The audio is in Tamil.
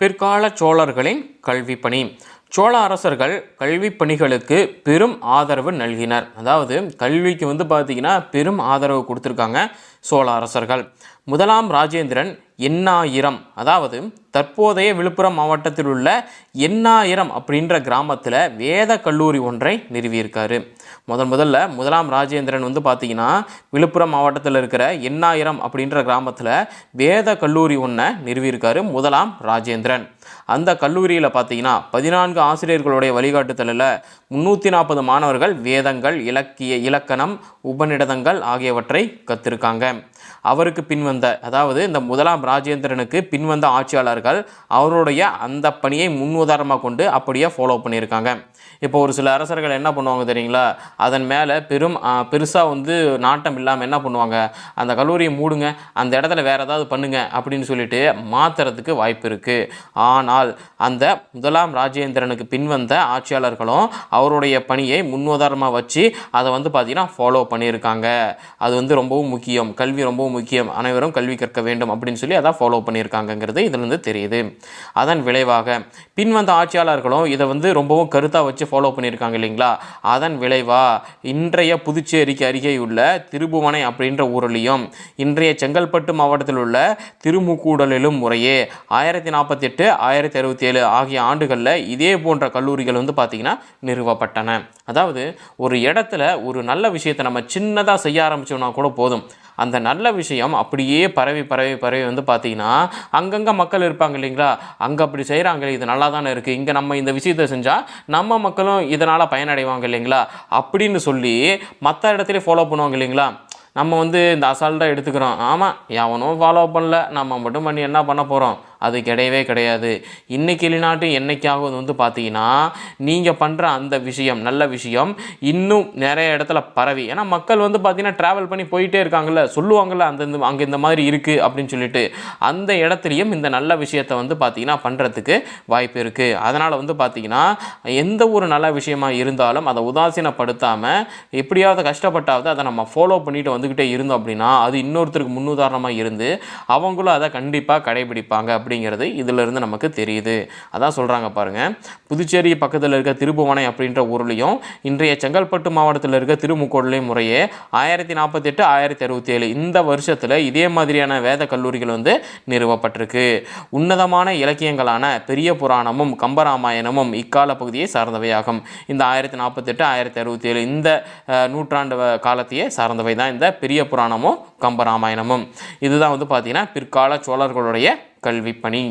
பிற்கால சோழர்களின் கல்விப்பணி. சோழ அரசர்கள் கல்வி பணிகளுக்கு பெரும் ஆதரவு நல்கினர். அதாவது கல்விக்கு வந்து பார்த்திங்கன்னா பெரும் ஆதரவு கொடுத்துருக்காங்க சோழ அரசர்கள். முதலாம் ராஜேந்திரன் எண்ணாயிரம். அதாவது தற்போதைய விழுப்புரம் மாவட்டத்தில் உள்ள எண்ணாயிரம் அப்படின்ற கிராமத்தில் வேத கல்லூரி ஒன்றை நிறுவியிருக்காரு. முதன் முதல்ல முதலாம் ராஜேந்திரன் வந்து பார்த்தீங்கன்னா விழுப்புரம் மாவட்டத்தில் இருக்கிற எண்ணாயிரம் அப்படின்ற கிராமத்தில் வேத கல்லூரி ஒன்றை நிறுவியிருக்காரு முதலாம் ராஜேந்திரன். அந்த கல்லூரியில் பார்த்தீங்கன்னா பதினான்கு ஆசிரியர்களுடைய வழிகாட்டுதலில் முந்நூற்றி நாற்பது மாணவர்கள் வேதங்கள் இலக்கிய இலக்கணம் உபநிடதங்கள் ஆகியவற்றை கற்றிருக்காங்க அவருக்கு பின்வந்த அதாவது இந்த முதலாம் ராஜேந்திரனுக்கு பின்வந்த ஆட்சியாளர்கள் அவருடைய அந்த பணியை முன்னுதாரணமாக கொண்டு அப்படியே ஃபாலோ பண்ணியிருக்காங்க. இப்போ ஒரு சில அரசர்கள் என்ன பண்ணுவாங்க தெரியுங்களா? அதன் மேலே பெரும் பெருசாக வந்து நாட்டம் இல்லாமல் என்ன பண்ணுவாங்க? அந்த கல்லூரியை மூடுங்க அந்த இடத்துல வேறு ஏதாவது பண்ணுங்க அப்படின்னு சொல்லிட்டு மாற்றுறதுக்கு வாய்ப்பு இருக்குது ஆனால் அந்த முதலாம் ராஜேந்திரனுக்கு பின்வந்த ஆட்சியாளர்களும் அவருடைய பணியை முன்னுதாரணமாக வச்சு அதை வந்து பார்த்திங்கன்னா ஃபாலோ பண்ணியிருக்காங்க. அது வந்து ரொம்பவும் முக்கியம். கல்வி ரொம்பவும் முக்கியம். அனைவரும் கல்வி கற்க வேண்டும் அப்படின்னு சொல்லி அதை ஃபாலோ பண்ணியிருக்காங்கங்கிறது இதிலிருந்து தெரியுது. அதன் விளைவாக பின்வந்த ஆட்சியாளர்களும் இதை வந்து ரொம்பவும் கருத்தாக வச்சு ஃபாலோ பண்ணியிருக்காங்க இல்லைங்களா? அதன் விளைவா இன்றைய புதுச்சேரிக்கு அருகே உள்ள திருபுவனை அப்படின்ற ஊரிலையும் இன்றைய செங்கல்பட்டு மாவட்டத்தில் உள்ள திருமுக்கூடலிலும் முறையே ஆயிரத்தி நாற்பத்தி எட்டு ஆயிரத்தி அறுபத்தி ஏழு ஆகிய ஆண்டுகளில் இதே போன்ற கல்லூரிகள் வந்து பார்த்திங்கன்னா நிறுவப்பட்டன. அதாவது ஒரு இடத்துல ஒரு நல்ல விஷயத்தை நம்ம சின்னதாக செய்ய ஆரம்பிச்சோம்னா கூட போதும். அந்த நல்ல விஷயம் அப்படியே பரவி பரவி பரவி வந்து பார்த்தீங்கன்னா அங்கங்கே மக்கள் இருப்பாங்க இல்லைங்களா? அங்கே அப்படி செய்கிறாங்களே இது நல்லா தானே இருக்குது இங்கே நம்ம இந்த விஷயத்தை செஞ்சால் நம்ம மக்களும் இதனால் பயனடைவாங்க இல்லைங்களா? அப்படின்னு சொல்லி மற்ற இடத்துல ஃபாலோ பண்ணுவாங்க இல்லைங்களா? நம்ம வந்து இந்த அசால்ட்டாக எடுத்துக்கிறோம். ஆமாம் எவனும் ஃபாலோ பண்ணல. நம்ம மட்டும் பண்ணி என்ன பண்ண போகிறோம் அது கிடையவே கிடையாது. இன்னைக்கு இல்லைனாட்டும் என்னைக்காவது வந்து பார்த்தீங்கன்னா நீங்கள் பண்ணுற அந்த விஷயம் நல்ல விஷயம் இன்னும் நிறைய இடத்துல பரவி. ஏன்னா மக்கள் வந்து பார்த்திங்கன்னா ட்ராவல் பண்ணி போயிட்டே இருக்காங்கல்ல சொல்லுவாங்கள்ல அந்த இந்த அங்கே இந்த மாதிரி இருக்குது அப்படின்னு சொல்லிட்டு. அந்த இடத்துலையும் இந்த நல்ல விஷயத்தை வந்து பார்த்திங்கன்னா பண்ணுறதுக்கு வாய்ப்பு இருக்குது அதனால் வந்து பார்த்திங்கன்னா எந்த ஒரு நல்ல விஷயமாக இருந்தாலும் அதை உதாசீனப்படுத்தாமல் எப்படியாவது கஷ்டப்பட்டாவது அதை நம்ம ஃபாலோ பண்ணிட்டு வந்துக்கிட்டே இருந்தோம் அப்படின்னா அது இன்னொருத்தருக்கு முன்னுதாரணமாக இருந்து அவங்களும் அதை கண்டிப்பாக கடைபிடிப்பாங்க. அப்படிங்கிறது இதிலிருந்து நமக்கு தெரியுது. அதான் சொல்கிறாங்க பாருங்கள் புதுச்சேரி பக்கத்தில் இருக்க திருபுவனை அப்படின்ற ஊர்லேயும் இன்றைய செங்கல்பட்டு மாவட்டத்தில் இருக்க திருமுக்கோடலையும் முறையே ஆயிரத்தி நாற்பத்தெட்டு ஆயிரத்தி அறுபத்தி ஏழு இந்த வருஷத்தில் இதே மாதிரியான வேத கல்லூரிகள் வந்து நிறுவப்பட்டிருக்கு. உன்னதமான இலக்கியங்களான பெரிய புராணமும் கம்பராமாயணமும் இக்கால பகுதியை சார்ந்தவையாகும். இந்த ஆயிரத்தி நாற்பத்தெட்டு ஆயிரத்தி அறுபத்தி ஏழு இந்த நூற்றாண்டு காலத்தையே சார்ந்தவை தான் இந்த பெரிய புராணமும் கம்பராமாயணமும். இதுதான் வந்து பார்த்தீங்கன்னா பிற்கால சோழர்களுடைய கல்விப் பணி